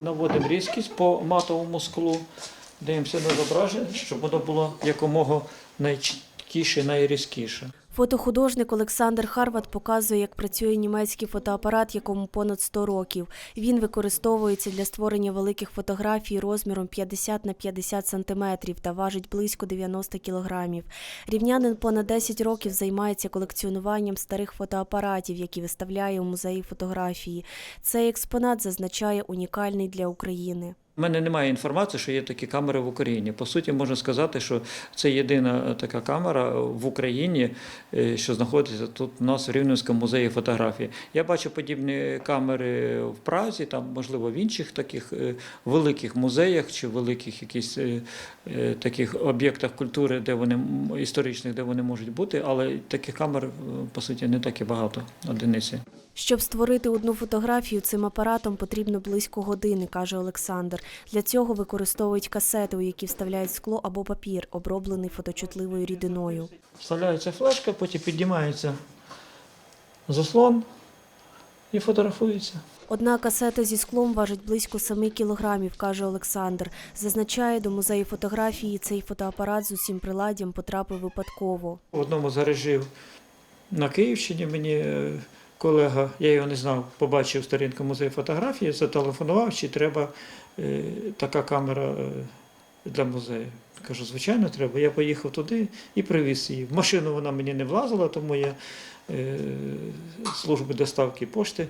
Наводимо різкість по матовому склу, дивимося на зображення, щоб воно було якомога найчіткіше, найрізкіше. Фотохудожник Олександр Харват показує, як працює німецький фотоапарат, якому понад 100 років. Він використовується для створення великих фотографій розміром 50 на 50 сантиметрів та важить близько 90 кілограмів. Рівнянин понад 10 років займається колекціонуванням старих фотоапаратів, які виставляє у музеї фотографії. Цей експонат зазначає унікальний для України. У мене немає інформації, що є такі камери в Україні. По суті, можна сказати, що це єдина така камера в Україні, е, що знаходиться тут у нас в Рівненському музеї фотографії. Я бачу подібні камери в Празі, там, можливо, в інших таких е, великих музеях чи великих якісь е, е, таких об'єктах культури, де вони історичних, де вони можуть бути, але таких камер, е, по суті, не так і багато одиниці. Щоб створити одну фотографію, цим апаратом потрібно близько години, каже Олександр. Для цього використовують касети, у які вставляють скло або папір, оброблений фоточутливою рідиною. Вставляється флешка, потім піднімається заслон і фотографується. Одна касета зі склом важить близько 7 кілограмів, каже Олександр. Зазначає, до музею фотографії цей фотоапарат з усім приладдям потрапив випадково. В одному з гаражів на Київщині мені е, колега, я його не знав, побачив сторінку музею фотографії, зателефонував, чи треба е, така камера е, для музею. Кажу, звичайно, треба. Я поїхав туди і привіз її. В машину вона мені не влазила, тому я служби доставки пошти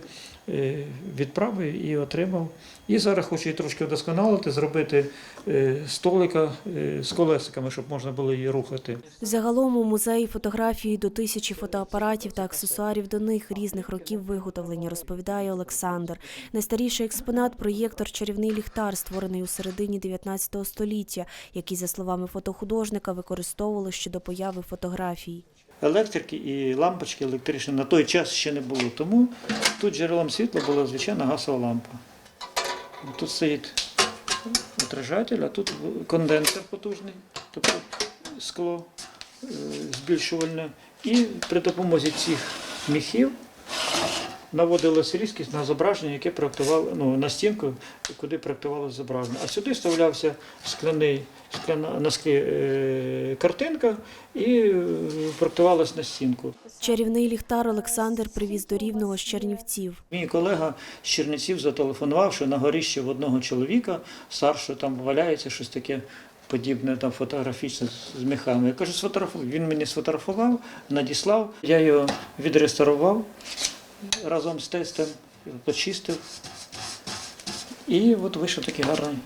е, відправив і отримав. І зараз хочу її трошки вдосконалити, зробити е, столика е, з колесиками, щоб можна було її рухати. Загалом у музеї фотографії до тисячі фотоапаратів та аксесуарів до них різних років виготовлення, розповідає Олександр. Найстаріший експонат проєктор чарівний ліхтар, створений у середині 19 століття, який, за словами фотохудожника, використовували ще до появи фотографій. Електрики і лампочки електричні на той час ще не було. Тому тут джерелом світла була звичайна газова лампа. Тут стоїть отражатель, а тут конденсер потужний, тобто скло е, збільшувальне. І при допомозі цих міхів наводилася різкість на зображення, яке проектувало ну, на стінку, куди проектувалося зображення. А сюди вставлявся скляний, скляна, на склі е, картинка і е, проектувалася на стінку. Чарівний ліхтар Олександр привіз до Рівного з Чернівців. Мій колега з Чернівців зателефонував, що на горіщі в одного чоловіка старшого там валяється щось таке подібне, там фотографічне з міхами. Я кажу, сфотографуй. Він мені сфотографував, надіслав. Я його відреставрував разом з тестом, почистив. І от вийшов такий гарний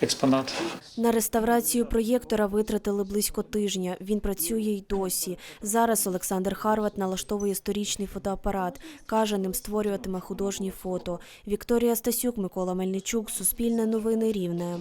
експонат. На реставрацію проєктора витратили близько тижня. Він працює й досі. Зараз Олександр Харват налаштовує сторічний фотоапарат. Каже, ним створюватиме художні фото. Вікторія Стасюк, Микола Мельничук, Суспільне новини Рівне.